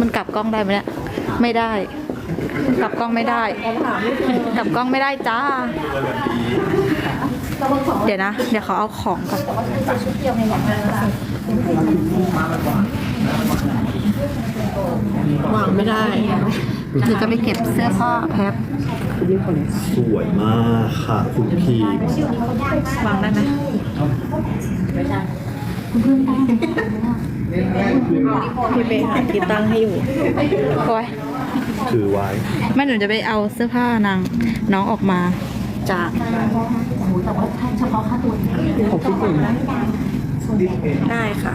มันกลับกล้องได้ไหมเนี่ย ไม่ได้ กลับกล้องไม่ได้ กลับกล้องไม่ได้จ้า เดี๋ยวนะ เดี๋ยวเขาเอาของก่อนวา ไม่ได้หรือจะไปเก็บเสื้อผ้าแพ็คสวยมากค่ะคุณพีมวางได้ไหมพี่เบย์หาที่ตั้งให้อยู่โอ้ยถือไว้แม่หนูจะไปเอาเสื้อผ้านางน้องออกมาจากได้ค่ะ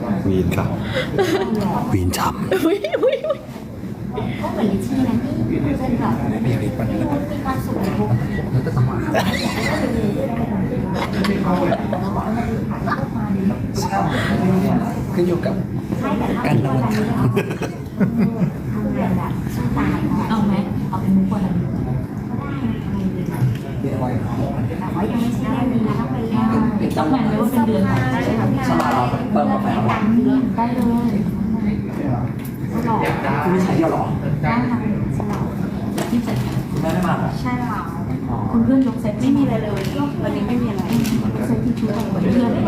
วีนค่ะวีนช้อุ้ยอุ้ยอุ้ยขึ้นอยู่กับการนอนเอาไหมเอาเป็นมุกวันละเรียกว่าต้องแบ่งเลยว่าเป็นเดือนไหนสบายเราเปิดกาแฟหรอ ได้เลยคุณไม่ใช้เดียวหรอได้ค่ะที่เสร็จคุณแม่ไม่มาหรอใช่ค่ะคุณเพื่อนยกเซตไม่มีอะไรเลยวันนี้ไม่มีอะไรเซตที่ชุดของเพื่อนเลย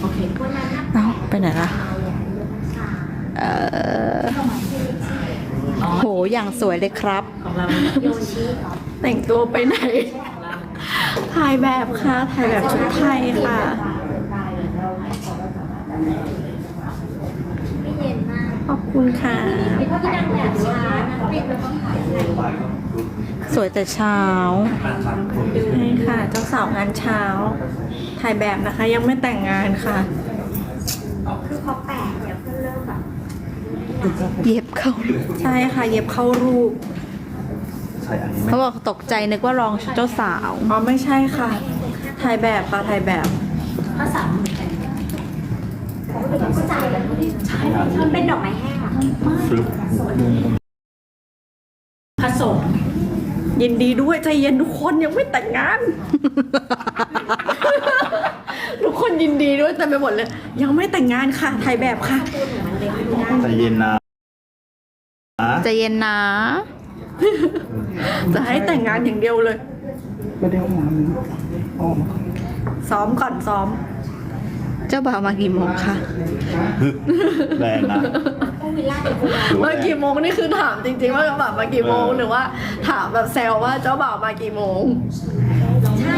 โอเคเอ้าไปไหนล่ะเอ่อโหอย่างสวยเลยครับของเราแต่งตัวไปไหน ถ่ายแบบค่ะถ่ายแบบชุดไทยค่ะ ขอบคุณค่ะ สวยแต่เช้าใช่ค่ะ เจ้าสาวงานเช้า ถ่ายแบบนะคะยังไม่แต่งงานค่ะเย็บเข้าใช่ค่ะ เย็บเข้ารูปำ ใช่อันนี้ไหมเขาบอกตกใจนึกว่ารองชุดเจ้าสาว อ๋อไม่ใช่ค่ะ ถ่ายแบบค่ะถ่ายแบบภาษาหมื่นแต่มันเป็นดอกไม้แห้งอะฟลุ๊กผสมยินดีด้วยใจเย็นทุกคนยังไม่แต่งงาน ทุกคนยินดีด้วยเต็มไปหมดเลย ยังไม่แต่งงานค่ะถ่ายแบบค่ะ ใจเย็นนะ ใจเย็นนะ จะให้แต่งงานอย่างเดียวเลย ไม่ได้ห้องน้ำนึงอ้อมซ้อมก่อนซ้อม เจ้าบ่าวมากี่โมงคะแรงนะเมื่อกี่โมงนี่คือถามจริงๆว่าเจ้าบ่าวมากี่โมงเออหรือว่า ถามแบบแซวว่าเจ้าบ่าวมากี่โมง ใช่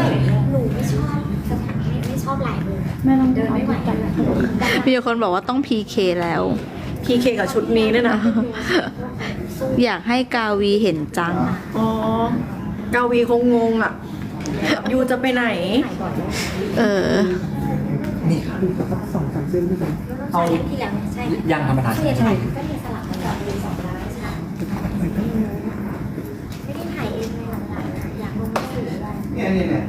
หนูไม่ชอบสถานไม่ไม่ชอบหลายมือแม่ลองเดินไม่ไหวกันมีคนบอกว่าต้อง PK แล้วพีเคกับชุดนี้ด้วยนะ อยากให้กาวีเห็นจัง อ๋อกาวีคงงงอะยูจะไปไหน เออ นี่ค่ะสองสามเส้นด้วยกันเอาทีหลังใช่ยังธรรมดาเรียนอะไรก็เรียนสลับกันแบบมีสองร้านใช่ไม่ได้ถ่ายเองในหลังๆอยากลงสื่ออะไรเนี่ยเนี่ยเนี่ย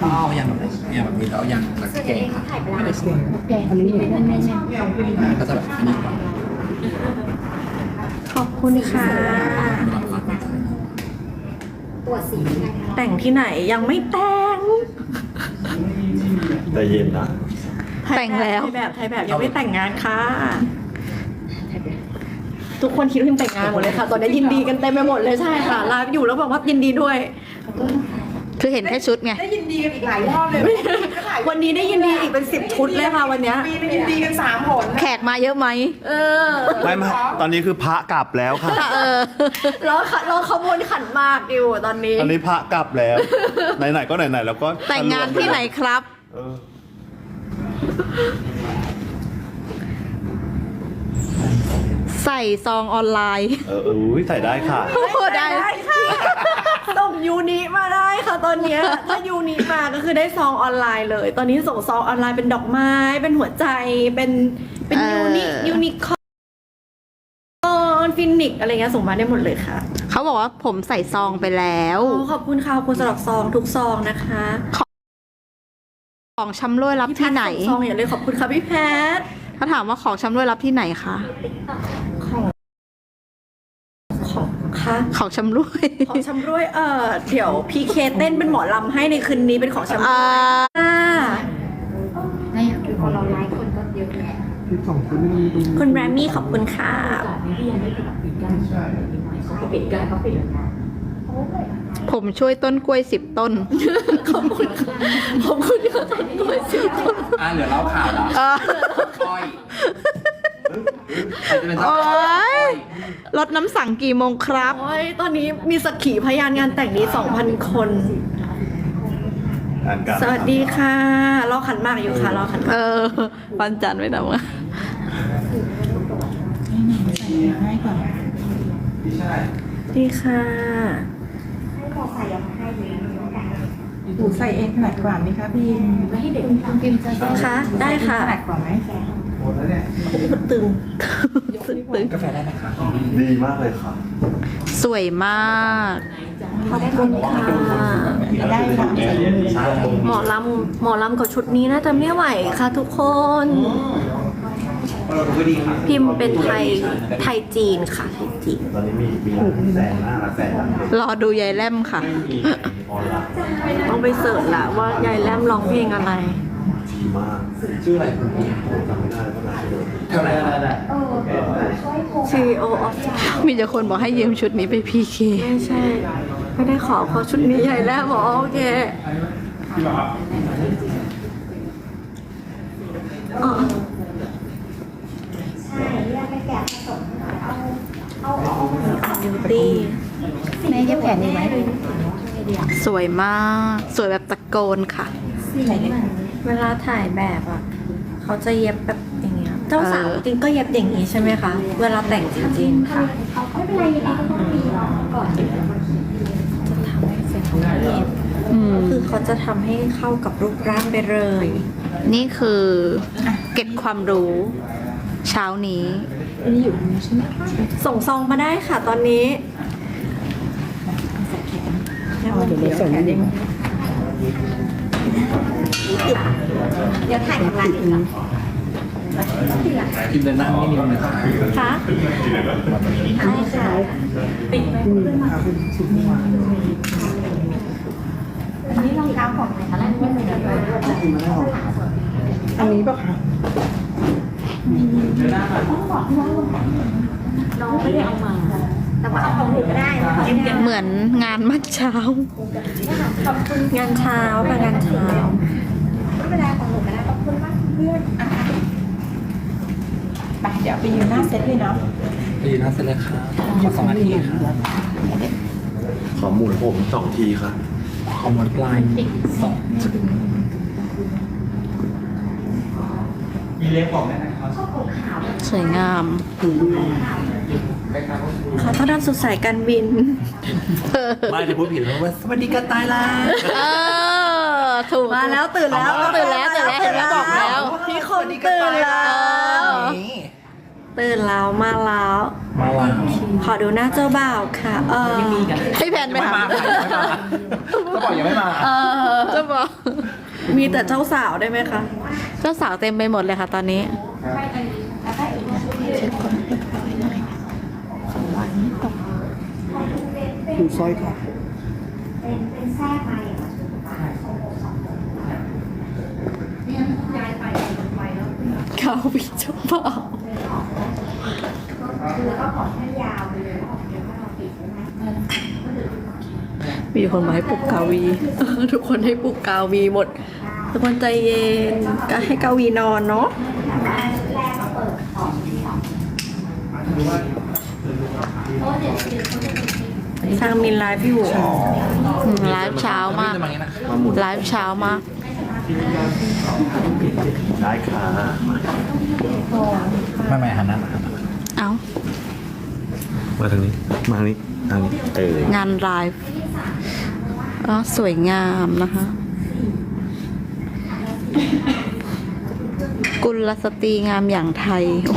เอาอย่างแบบเนี่ยแบบนี้แล้วอย่างแบบส่วนใหญ่เก่งเองค่ะถ่ายไปแล้วไม่ได้เก่งแกงอันนี้เป็นเน้นก็จะแบบนี้ก่ อนขอบคุณค่ะ ตรวจสีนะคะแต่งที่ไหนยังไม่แต่งใจเย็นนะแต่งแล้วถ่ายแบบถ่ายแบบยังไม่แต่งงานค่ะ ทุกคนคิดว่าพิมแต่งงานหมดเลยค่ะ ตอนนี้ยินดีกันเต็มไปหมดเลยใช่ค่ะไลฟ์อยู่แล้วบอกว่ายินดีด้วยคื อเห็นแค่ชุดไง ได้ยินดีกันอีกหลายรอบเลยวันนี้ได้ยินดีอีกเป็นสิบชุดเลยค่ะวันเนี้ย มีไปยินดีกันสามหนแขกมาเยอะไหม เออไม่ไม่ตอนนี้คือพระกลับแล้วค่ะ เออแล้วค่ะเราขบวนขันหมากอยู่ตอนนี้ ตอนนี้พระกลับแล้ว ไหนๆก็ไหนๆแล้วก็แต่งงานที่ไหนครับ เออใส่ซองออนไลน์ เออเอออุ้ยใส่ได้ค่ะโอ้โหได้ส่ งยูนิมาได้ค่ะตอนเนี้ยถ้ายูนิมาก็คือได้ซองออนไลน์เลย ตอนนี้ส่งซองออนไลน์เป็นดอกไม้ เป็นหัวใจเป็นเป็นเอ่อยูนิยูนิคอนฟินิกอะไรเงี้ยส่งมาได้หมดเลยค่ะเขาบอกว่าผมใส่ซองไปแล้ว โอ้ขอบคุณค่ะขอบคุณสำหรับซองทุกซองนะคะของชำร่วยรับพี่แพที่ทไหนส่งซองอย่างเลยขอบคุณค่ะพี่แพทเขาถามว่าของชำร่วยรับที่ไหนคะ ของของค่ะของชำร่วย ของชำร่วยเออเดี๋ยวพีเคเต้นเป็นหมอลำให้ในคืนนี้เป็นของชำร่อ่าวยค่ะนี่คือพอเราไลฟ์คนก็เยอะแยะคุณแรมมี่ขอบคุณค่ะผมช่วยต้นกล้วยสิบต้น ขอบคุณค่ะขอบคุณค่ะต้นกล้วยสิอะเหลือเล่าข่าวละเออก้อยใครจะเป็นเจ้าโอ๊ก้อยยรถน้ำสั่งกี่โมงครับ โอ้ยตอนนี้มีสักขีพยานงานแต่งนี้ 2,000 คน อ่านกันสวัสดีค่ะ รอขันหมากอยู่ค่ะ รอขันหมากเออ วันจันทร์ไม่ทำงานให้ก่อนสวัสดีค่ะให้พอใส่ยังให้ดีแล้วกันหนูใส่เองถนัดกว่าไหมคะพี่ไม่ให้เด็กคุณพิมพ์จะได้คะ ได้ค่ะถนัดกว่าไหมตึงตึงกาแฟได้ไหมคะดีมากเลยค่ะ สวยมากขอบคุณค่ะได้ค่ะหมอลำหมอลำกับชุดนี้น่าจะไม่ไหวค่ะทุกคน พิมพ์เป็นไทยไทยจีนค่ะไทยจีนตอนนี้มีมีร้านแสนหน้าร้านแสนหลังเลยรอดูยายแลมค่ะมีออนไลน์ต้องไปเสิร์ชละว่ายายแลมร้องเพลงอะไร ดีมาก ชื่ออะไรคุณพี่ผมจำไม่ได้เพราะนานเลยเท่าไหร่ได้ CEO of มีแต่คนบอกให้ยืมชุดนี้ไปพีเคไม่ใช่ไม่ได้ขอเพราะชุดนี้ใหญ่แล้วหมอโอเคอ๋อใช่เรียกไปแกะผสมเอา เอาออกบิวตี้แม่เย็บแผนดีไหมสวยมาก สวยแบบตะโกนค่ะ สีเหมือน เวลาถ่ายแบบอะเขาจะเย็บแบบอย่างเงี้ยเจ้าสาวเออจริงก็เย็บอย่างนี้ใช่ไหมคะ เวลาแต่งจริงๆค่ะไม่เป็นไรยังไงก็ต้องมีเราก่อนจะทำให้เสร็จของเย็บอืมคือเขาจะทำให้เข้ากับรูปร่างไปเลย นี่คือเก็บความรู้เช้านี้ส่งซองมาได้ค่ะตอนนี้เดี๋ยวเราส่งเอง เดี๋ยวถ่ายกับร้านอีกเหรอพิมพ์เดินหน้าไม่นิดนึงนะค่ะคะได้ค่ะอันนี้รองเท้าของไหนคะแรกไม่เป็นไรอันนี้ป่ะคะน้องไม่ได้เอามาแต่ว่าเอาของหนูก็ได้เหมือนงานมัดเช้า งานเช้าค่ะงานเช้า เป็นไรของหนูก็ได้ขอบคุณมากเพื่อนไปเดี๋ยวไปยืนหน้าเซตเลยเนาะไปยืนหน้าเสร็จเลยค่ะขอสองนาทีค่ะขอหมุนผมสองทีค่ะขอหมดปลายสองมีเลี้ยงบอกไหมนะสวยงามขอต้อนรับสู่สายการบิน ไม่จะพูดผิดแล้วว่าสวัสดีกันตายละ ถูกมาแล้วตื่นแล้วตื่นแล้วตื่นแล้วเห็นไหมบอกแล้วพี่คนตื่นแล้ว ตื่นแล้วมาแล้วมาลาขอดูหน้าเจ้าบ่าวค่ะ เออให้แพนไปไม่หามาค่ะยังไม่มาก็บอกยังไม่มาเออจะบอกมีแต่เจ้าสาวได้ไหมคะ เจ้าสาวเต็มไปหมดเลยค่ะตอนนี้ดูสร้อยค่ะเป็นเป็นแทรกมาอย่างนี้ เขาวิเจ้าบ่าว คือก็ขอให้ยาวไปเลยเดี๋ยวก็ เราปิดใช่ไหมมีคนมาให้ปลุกกาวี ทุกคนให้ปลุกกาวีหมด ทุกคนใจเย็นก็ให้กาวีนอนเนาะแรกก็เปิดออกที่สองทางมินไลฟ์อยู่อืมไลฟ์เช้ามากจะมาอย่างนี้นะมาหมุนไลฟ์เช้ามาก ได้ค่ะไม่ไม่หันหน้ามาหันหน้ามาเอามาทางนี้ มาทางนี้ทางนี้เอองานไลฟ์อ๋อสวยงามนะคะ กุลสตรีงามอย่างไทยโอ้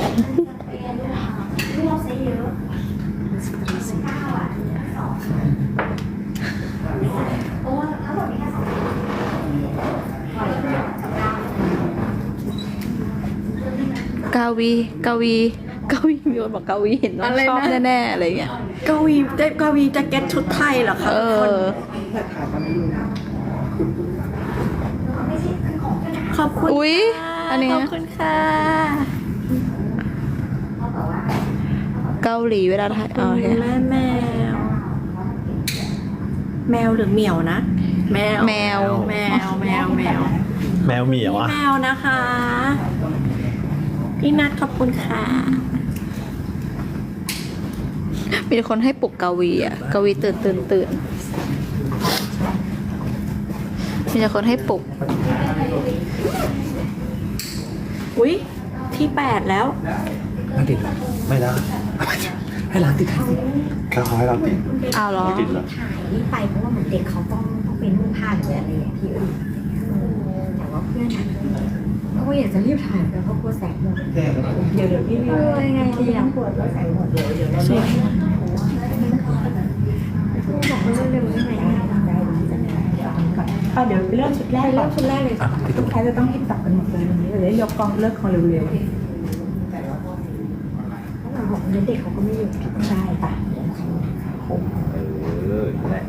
วีกาวีกาวีมีคนบอกกาวีเห็นว่าอะไรนะ ชอบแน่ๆอะไรอย่างเงี้ย กวีได้กวีแจ็คเก็ตชุดไทยเหรอคะเอทุกคนอ ขอบคุณอุ๊ยค่ะอันเนี้ยขอบคุณค่ะ เกาหลีเวลาไทยเอาโอเคแม่แมว แมวหรือเหมียวนะ แมว แมว แมว แมวแมวแมวเหมียวอะ แมวนะคะ พี่นัทขอบคุณค่ะ มีคนให้ปลุกกาวีอะกาวีตื่นตื่นตื่นมีแต่คนให้ปลุก อุ๊ยที่แปดแล้วร้านติดเหรอไม่ได้ให้ร้านติดให้สิเขาให้เราติดอ้าวเหรอไม่ติดเหรอถ่ายนี่ไปเพราะว่าเหมือนเด็กเขาต้องต้องไปนุ่งผ้าหรืออะไรอย่างที่อื่นแต่ว่าเพื่อนอะก็ อยากจะรีบถ่ายแต่เขากลัวแสงหมดเดี๋ยวเดี๋ยวพี่เออยังไงดีอะปวดแล้วแสงหมดเดี๋ยวเดี๋ยวเราสวยบอกว่าเร็วๆไงได้ได้จะได้อะเดี๋ยวไปเริ่มชุดแรกเริ่มชุดแรกเลยอะติดตรลูงกค้าจะต้องรีบตักกันหมดเลยวันนี้เดี๋ยวยกกองเลิกของเร็วเพราะเราบอกว่าเด็กเขาก็ไม่อยู่ๆใช่ปะ เออแหละ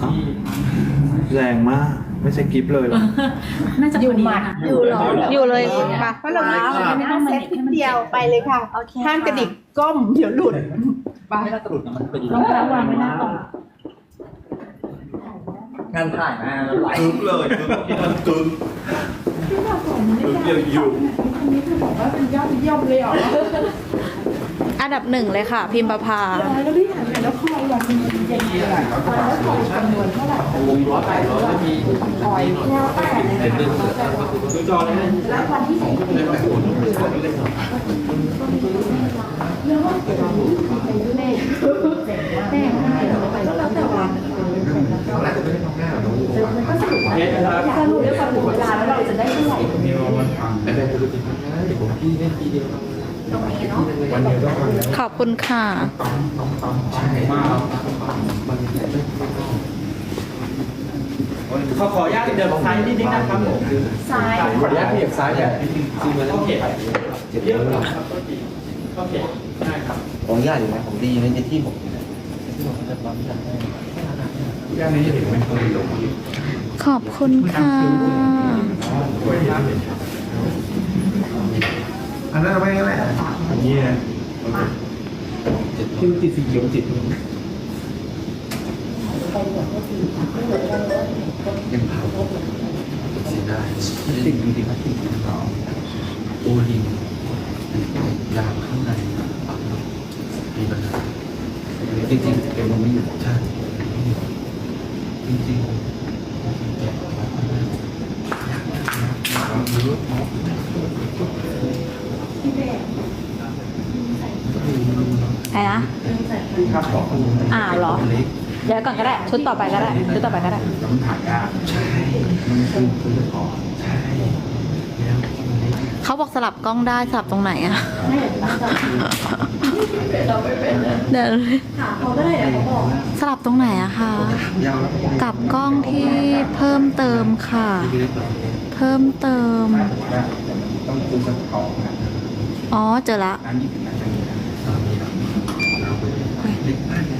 เอ้าแรงมาก ไม่ใช่กิฟเลยเหรอ น่าจะอยู่หมัดอยู่เหรออยู่เลยปะเพราะเราไม่ไม่ต้องเซ็ตทีเดียวไปเลยค่ะห้ามกระดิกก้มเดี๋ยวหลุดไม่น่าจะหลุดนะมันเป็นรองเท้าวางไว้หน้าต่องงานถ่ายนะแล้วไลกึ๊ฟ์บเลยกึ๊บ ที่มันกึ๊บกึ๊บเดียวอยู่ว่าเป็นยอดเยี่ยมเลยเหรออันดับหนึ่งเลยค่ะ พิมพ์ประภาแล้วพี่ถามหน่อยแล้วคอยวันนี้เย็นเท่าไหร่แล้วคอยจำนวนเท่าไหร่วงร้อยแปดร้อยจะมีคอยแล้วแต่เลยเป็นเรื่องดูจอเลยนะแล้ววันที่สี่ก็แล้วแต่วัน เฮ้ยนะครับ สรุปด้วยความถึงเวลาแล้วเราจะได้เท่าไหร่ ไอ้เป็นธุรกิจเดี๋ยวผมพี่เล่นทีเดียววันเดียวก็วันแล้ว ขอบคุณค่ะใช่มากขอขออนุญาตเดินซ้ายนิดนึงนะครับผมซ้ายขออนุญาตขยับซ้ายแบบซีมาแล้วเจ็บเจ็บเยอะหรอโอเคได้ครับขออนุญาตอยู่ไหมผมดีในที่ผมที่ผมจะรับจัดให้ ย่านนี้เห็นไหมคนลงขอบคุณค่ะอันนั้นไม่แหละอันนี้นะที่ติดสีเขียวจิตยังเผาเสียดายติดจริงๆครับติดเผาโอลินยางข้างในมีปัญหาจริงๆเก็บมันไม่อยู่ใช่จริงๆแกะมาข้างในยากมากนะหรือว่า ไอ้นะครับขอคุณอ้าวเหรอเล็กเดี๋ยวก่อนก็ได้ ชุดต่อไปก็ได้ ชุดต่อไปก็ได้ มันถ่ายยากใช่มันคือคือขอใช่แล้วมันเล็กเขาบอกสลับกล้องได้สลับตรงไหนอะเดี๋ยวถามเขาก็ได้เดี๋ยวเขาบอกสลับตรงไหนอะคะยาวแล้วกับกล้องที่เพิ่มเติมค่ะที่เล็กแบบเพิ่มเติม ต้องคุยกับเขานะ อ๋อเจอละร้านนี้เป็นร้านจะมีนะมีเราไปเล็กมาก